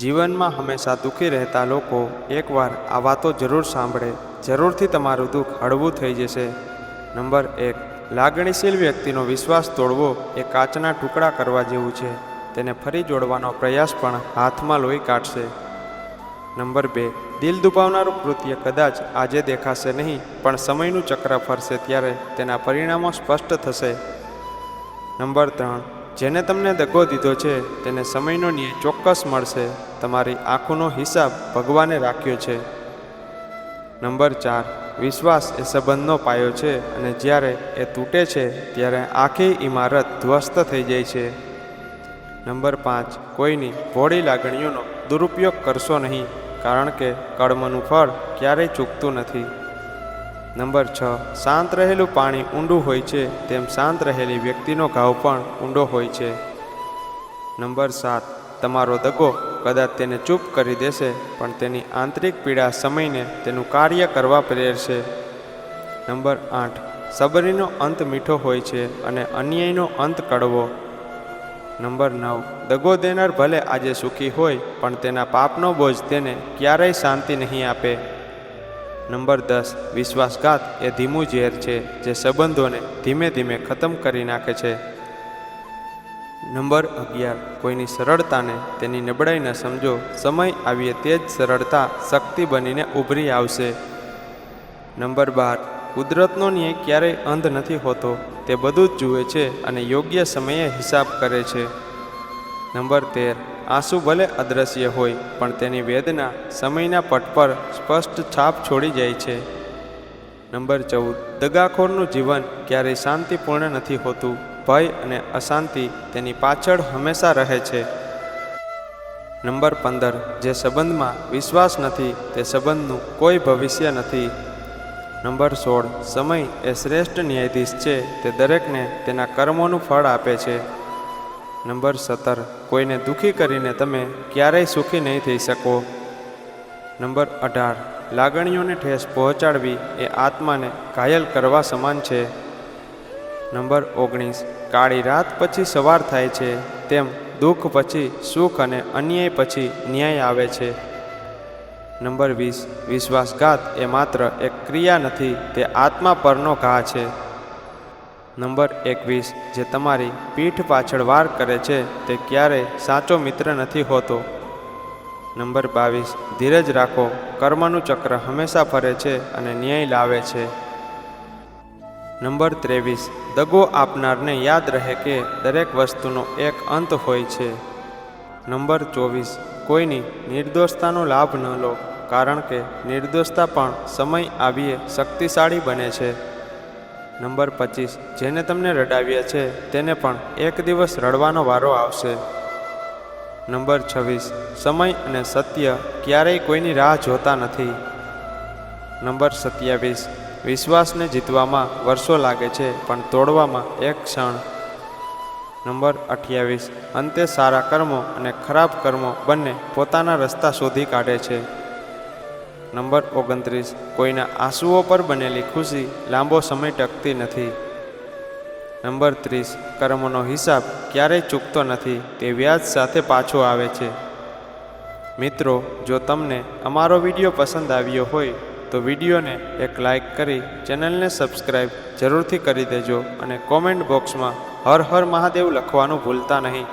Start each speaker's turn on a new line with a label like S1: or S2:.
S1: જીવનમાં હંમેશા દુઃખી રહેતા લોકો એકવાર આ વાતો જરૂર સાંભળે. જરૂરથી તમારું દુઃખ હળવું થઈ જશે. નંબર એક, લાગણીશીલ વ્યક્તિનો વિશ્વાસ તોડવો એ કાચના ટુકડા કરવા જેવું છે. તેને ફરી જોડવાનો પ્રયાસ પણ હાથમાં લોહી કાઢશે. નંબર બે, દિલ દુભાવનારું કૃત્ય કદાચ આજે દેખાશે નહીં, પણ સમયનું ચક્ર ફરશે ત્યારે તેના પરિણામો સ્પષ્ટ થશે. નંબર ત્રણ જેને તમને દગો દીધો છે, તેને સમયનો ન્યાય ચોક્કસ મળશે. તમારી આંખોનો હિસાબ ભગવાને રાખ્યો છે. નંબર ચાર, વિશ્વાસ એ સંબંધનો પાયો છે અને જ્યારે એ તૂટે છે, ત્યારે આખી ઇમારત ધ્વસ્ત થઈ જાય છે. નંબર પાંચ, કોઈની ભોળી લાગણીઓનો દુરુપયોગ કરશો નહીં, કારણ કે કર્મનું ફળ ક્યારેય ચૂકતું નથી. નંબર છ, શાંત રહેલું પાણી ઊંડું હોય છે, તેમ શાંત રહેલી વ્યક્તિનો ઘાવ પણ ઊંડો હોય છે. નંબર સાત, તમારો દગો કદાચ તેને ચૂપ કરી દેશે, પણ તેની આંતરિક પીડા સમયને તેનું કાર્ય કરવા પ્રેરશે. નંબર આઠ, સબરીનો અંત મીઠો હોય છે અને અન્યાયનો અંત કડવો. નંબર નવ, દગો દેનાર ભલે આજે સુખી હોય, પણ તેના પાપનો બોજ તેને ક્યારેય શાંતિ નહીં આપે. નંબર દસ, વિશ્વાસઘાત એ ધીમું ઝેર છે જે સંબંધોને ધીમે ધીમે ખતમ કરી નાખે છે. નંબર અગિયાર, કોઈની સરળતાને તેની નબળાઈ ન સમજો. સમય આવીએ તે જ સરળતા શક્તિ બનીને ઉભરી આવશે. નંબર બાર, કુદરતનો ન્યાય ક્યારેય અંધ નથી હોતો. તે બધું જ જુએ છે અને યોગ્ય સમયે હિસાબ કરે છે. નંબર તેર આંસુ ભલે અદ્રશ્ય હોય, પણ તેની વેદના સમયના પટ પર સ્પષ્ટ છાપ છોડી જાય છે. નંબર ચૌદ. દગાખોરનું જીવન ક્યારેય શાંતિપૂર્ણ નથી હોતું. ભય અને અશાંતિ તેની પાછળ હંમેશા રહે છે. નંબર પંદર. જે સંબંધમાં વિશ્વાસ નથી, તે સંબંધનું કોઈ ભવિષ્ય નથી. નંબર સોળ. સમય એ શ્રેષ્ઠ ન્યાયાધીશ છે, તે દરેકને તેના કર્મોનું ફળ આપે છે. નંબર સત્તર, કોઈને દુઃખી કરીને તમે ક્યારેય સુખી નહીં થઈ શકો. નંબર અઢાર, લાગણીઓને ઠેસ પહોંચાડવી એ આત્માને ઘાયલ કરવા સમાન છે. નંબર ઓગણીસ, કાળી રાત પછી સવાર થાય છે, તેમ દુઃખ પછી સુખ અને અન્યાય પછી ન્યાય આવે છે. નંબર વીસ, વિશ્વાસઘાત એ માત્ર એક ક્રિયા નથી, તે આત્મા પરનો ઘા છે. નંબર એકવીસ, જે તમારી પીઠ પાછળ વાર કરે છે, તે ક્યારેય સાચો મિત્ર નથી હોતો. નંબર બાવીસ, ધીરજ રાખો, કર્મનું ચક્ર હંમેશા ફરે છે અને ન્યાય લાવે છે. નંબર ત્રેવીસ, દગો આપનારને યાદ રહે કે દરેક વસ્તુનો એક અંત હોય છે. નંબર ચોવીસ, કોઈની નિર્દોષતાનો લાભ ન લો, કારણ કે નિર્દોષતા પણ સમય આવીએ શક્તિશાળી બને છે. નંબર પચીસ. જેને તમને રડાવ્યા છે, તેને પણ એક દિવસ રડવાનો વારો આવશે. નંબર છવ્વીસ. સમય અને સત્ય ક્યારેય કોઈની રાહ જોતા નથી. નંબર સત્યાવીસ. વિશ્વાસને જીતવામાં વર્ષો લાગે છે, પણ તોડવામાં એક ક્ષણ. નંબર અઠ્યાવીસ. અંતે સારા કર્મો અને ખરાબ કર્મો બંને પોતાના રસ્તા શોધી કાઢે છે. નંબર ઓગણત્રીસ. કોઈના આંસુઓ પર બનેલી ખુશી લાંબો સમય ટકતી નથી. નંબર ત્રીસ. કર્મનો હિસાબ ક્યારેય ચૂકતો નથી, તે વ્યાજ સાથે પાછો આવે છે. મિત્રો, જો તમને અમારો વીડિયો પસંદ આવ્યો હોય, તો વિડીયોને એક લાઈક કરી ચેનલને સબસ્ક્રાઈબ જરૂરથી કરી દેજો અને કોમેન્ટ બોક્સમાં હર હર મહાદેવ લખવાનું ભૂલતા નહીં.